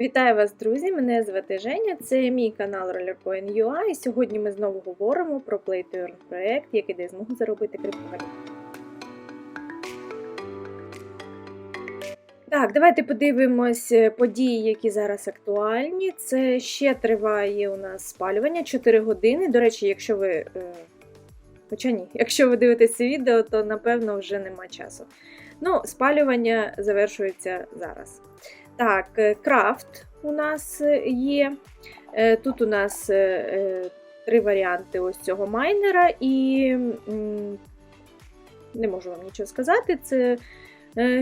Вітаю вас, друзі! Мене звати Женя, це мій канал RollerCoin.ua і сьогодні ми знову говоримо про Play to Earn проект, який дає змогу заробити криптовалюту. Так, давайте подивимось е, події, які зараз актуальні. Це ще триває у нас спалювання 4 години. До речі, якщо ви. е, Хоча ні, якщо ви дивитесь це відео, то напевно вже нема часу. Ну, спалювання завершується зараз. Так, е, крафт у нас е, є. Е, Тут у нас три варіанти ось цього майнера, і не можу вам нічого сказати. Це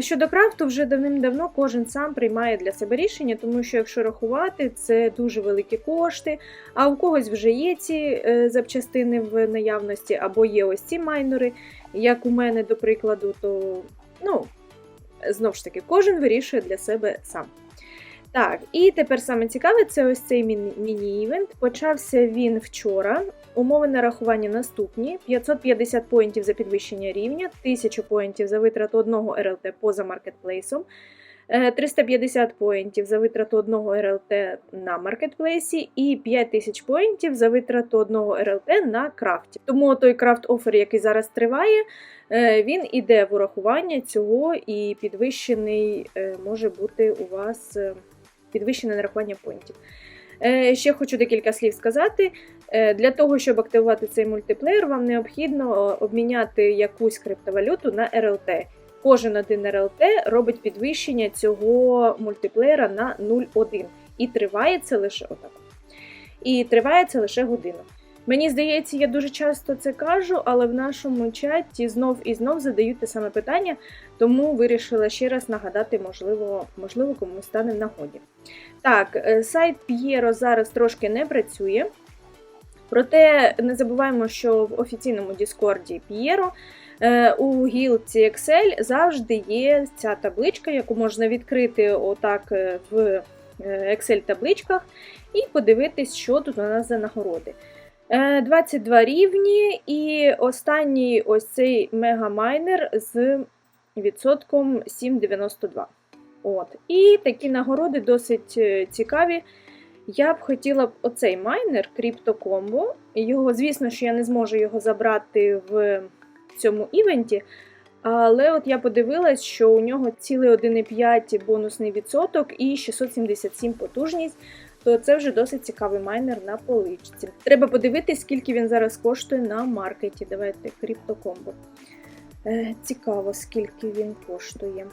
щодо крафту, вже давним-давно кожен сам приймає для себе рішення, тому що якщо рахувати, це дуже великі кошти. А у когось вже є ці запчастини в наявності, або є ось ці майнери, як у мене, до прикладу, то ну, знов ж таки, кожен вирішує для себе сам. Так, і тепер саме цікаве, це ось цей міні- міні-івент. Почався він вчора. Умови нарахування наступні: 550 поінтів за підвищення рівня, 1000 поінтів за витрату одного РЛТ поза маркетплейсом, 350 поінтів за витрату одного РЛТ на маркетплейсі і 5000 поінтів за витрату одного РЛТ на крафті. Тому той крафт офер, який зараз триває, е, він іде в урахування цього, і підвищений е, може бути у вас е, підвищене нарахування поінтів. Е, Ще хочу декілька слів сказати. Е, Для того, щоб активувати цей мультиплеєр, вам необхідно е, обміняти якусь криптовалюту на РЛТ. Кожен один РЛТ робить підвищення цього мультиплеєра на 0,1. І триває це лише отак. І триває це лише годину. Мені здається, я дуже часто це кажу, але в нашому чаті знов і знов задають те саме питання, тому вирішила ще раз нагадати, можливо, можливо комусь стане в нагоді. Так, е, сайт П'єро зараз трошки не працює. Проте не забуваємо, що в офіційному Діскорді П'єро у гілці Excel завжди є ця табличка, яку можна відкрити отак е, в Excel-табличках і подивитись, що тут у нас за нагороди. Е, 22 рівні, і останній ось цей мегамайнер з відсотком 7,92. От. І такі нагороди досить е, цікаві. Я б хотіла б оцей майнер CryptoCombo. Його, звісно, що я не зможу його забрати в цьому івенті. Але от я подивилась, що у нього цілий 1,5 бонусний відсоток і 677 потужність. То це вже досить цікавий майнер на поличці. Треба подивитись, скільки він зараз коштує на маркеті. Давайте CryptoCombo. Е, цікаво, скільки він коштує.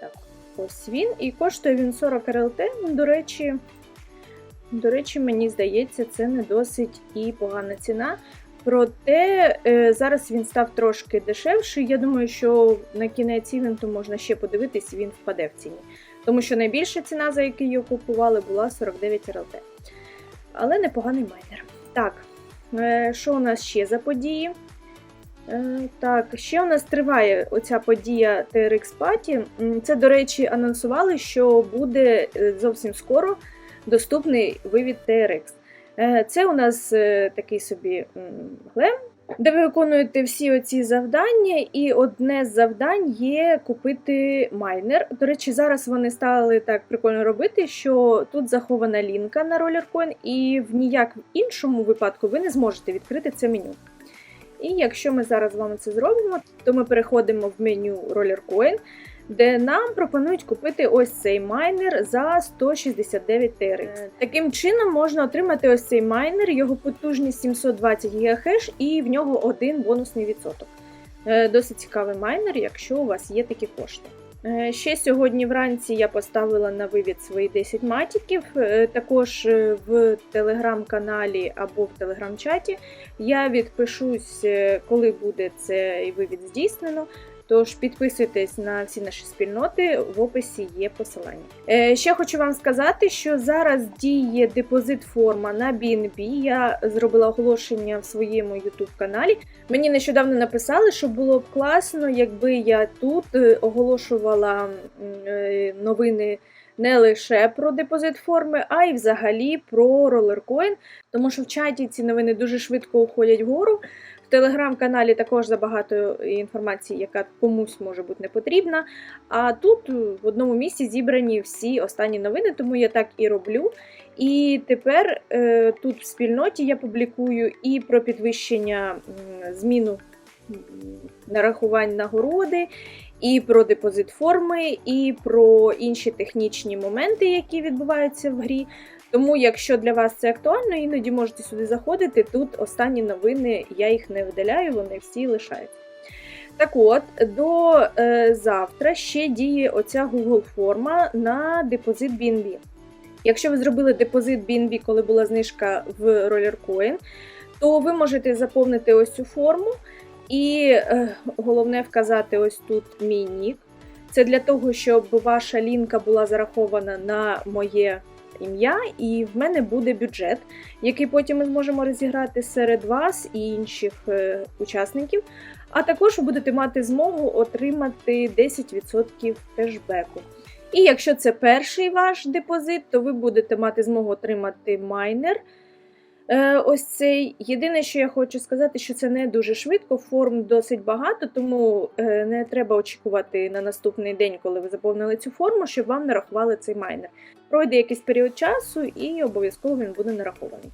Так, ось він. І коштує він 40 РЛТ. Ну, До речі, до речі, мені здається, це не досить і погана ціна. Проте е, зараз він став трошки дешевший. Я думаю, що на кінець івенту можна ще подивитись, він впаде в ціні. Тому що найбільша ціна, за яку його купували, була 49 РЛТ. Але непоганий майнер. Так, е, що у нас ще за події? Е, Так, ще у нас триває оця подія TRX Party. Це, до речі, анонсували, що буде зовсім скоро доступний вивід TRX. Е, Це у нас е, такий собі глем, де ви виконуєте всі оці завдання, і одне з завдань є купити майнер. До речі, зараз вони стали так прикольно робити, що тут захована лінка на RollerCoin, і в ніяк іншому випадку ви не зможете відкрити це меню. І якщо ми зараз з вами це зробимо, то ми переходимо в меню RollerCoin, де нам пропонують купити ось цей майнер за 169 TRX. Таким чином можна отримати ось цей майнер, його потужність 720 ГГц і в нього один бонусний відсоток. Е, Досить цікавий майнер, якщо у вас є такі кошти. Е, Ще сьогодні вранці я поставила на вивід свої 10 матіків. Е, Також е, в телеграм-каналі або в телеграм-чаті я відпишусь, е, коли буде цей вивід здійснено. Тож підписуйтесь на всі наші спільноти, в описі є посилання. Е, ще хочу вам сказати, що зараз діє депозит форма на BNB. Я зробила оголошення в своєму YouTube каналі. Мені нещодавно написали, що було б класно, якби я тут е, оголошувала е, новини не лише про депозит форми, а й взагалі про ролеркоін, тому що в чаті ці новини дуже швидко уходять вгору. В телеграм-каналі також забагато інформації, яка комусь може бути не потрібна. А тут в одному місці зібрані всі останні новини, тому я так і роблю. І тепер е, тут в спільноті я публікую і про підвищення зміну нарахувань нагороди, і про депозит форми, і про інші технічні моменти, які відбуваються в грі. Тому, якщо для вас це актуально, іноді можете сюди заходити. Тут останні новини, я їх не видаляю, вони всі лишаються. Так от, до е, завтра ще діє оця Google форма на депозит BNB. Якщо ви зробили депозит BNB, коли була знижка в RollerCoin, то ви можете заповнити ось цю форму. І е, головне вказати ось тут мій нік. Це для того, щоб ваша лінка була зарахована на моє ім'я, і в мене буде бюджет, який потім ми зможемо розіграти серед вас і інших е, учасників. А також ви будете мати змогу отримати 10% кешбеку. І якщо це перший ваш депозит, то ви будете мати змогу отримати майнер. Е, Ось цей. Єдине, що я хочу сказати, що це не дуже швидко, форм досить багато, тому е, не треба очікувати на наступний день, коли ви заповнили цю форму, щоб вам нарахували цей майнер. Пройде якийсь період часу і обов'язково він буде нарахований.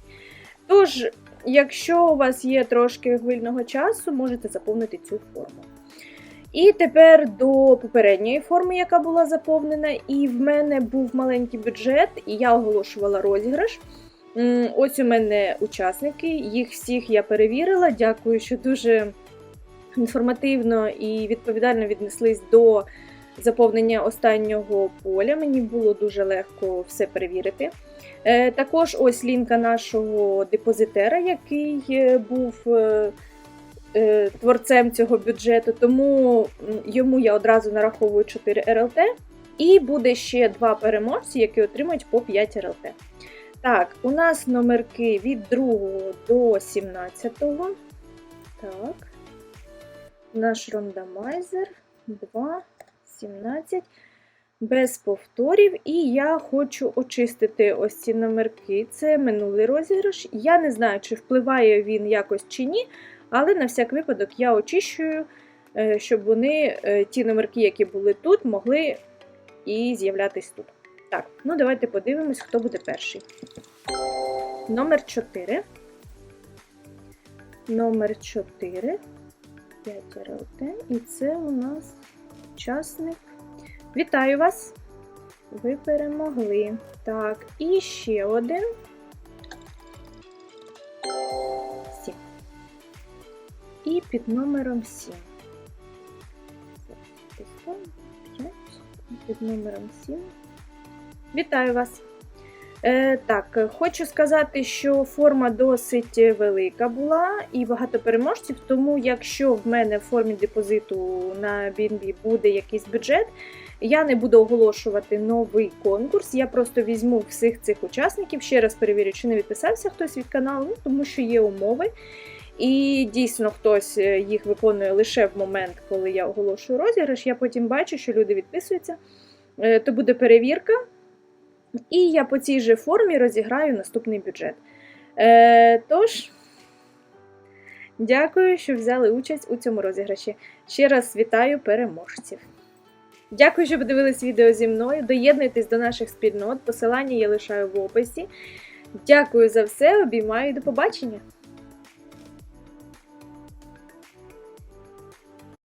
Тож, якщо у вас є трошки вільного часу, можете заповнити цю форму. І тепер до попередньої форми, яка була заповнена, і в мене був маленький бюджет, і я оголошувала розіграш. Ось у мене учасники, їх всіх я перевірила. Дякую, що дуже інформативно і відповідально віднеслись до заповнення останнього поля. Мені було дуже легко все перевірити. Е, Також ось лінка нашого депозитера, який е, був е, творцем цього бюджету, тому йому я одразу нараховую 4 РЛТ. І буде ще два переможці, які отримають по 5 РЛТ. Так, у нас номерки від 2 до 17. Так. Наш рандомайзер 2, 17. Без повторів. І я хочу очистити ось ці номерки. Це минулий розіграш. Я не знаю, чи впливає він якось чи ні, але на всяк випадок я очищую, е, щоб вони, е, ті номерки, які були тут, могли і з'являтись тут. Так, ну давайте подивимось, хто буде перший. Номер 4. Номер 4. 5 РЛТ. І це у нас учасник. Вітаю вас! Ви перемогли. Так, і ще один. Сім. І під номером 7. Під номером 7. Вітаю вас! Е, так, хочу сказати, що форма досить велика була і багато переможців. Тому, якщо в мене в формі депозиту на BNB буде якийсь бюджет, я не буду оголошувати новий конкурс. Я просто візьму всіх цих учасників, ще раз перевірю, чи не відписався хтось від каналу, ну, тому що є умови. І дійсно хтось е, їх виконує лише в момент, коли я оголошую розіграш. Я потім бачу, що люди відписуються. Е, То буде перевірка. І я по цій же формі розіграю наступний бюджет. Е, Тож, дякую, що взяли участь у цьому розіграші. Ще раз вітаю переможців. Дякую, що подивились відео зі мною. Доєднуйтесь до наших спільнот. Посилання я лишаю в описі. Дякую за все, обіймаю і до побачення!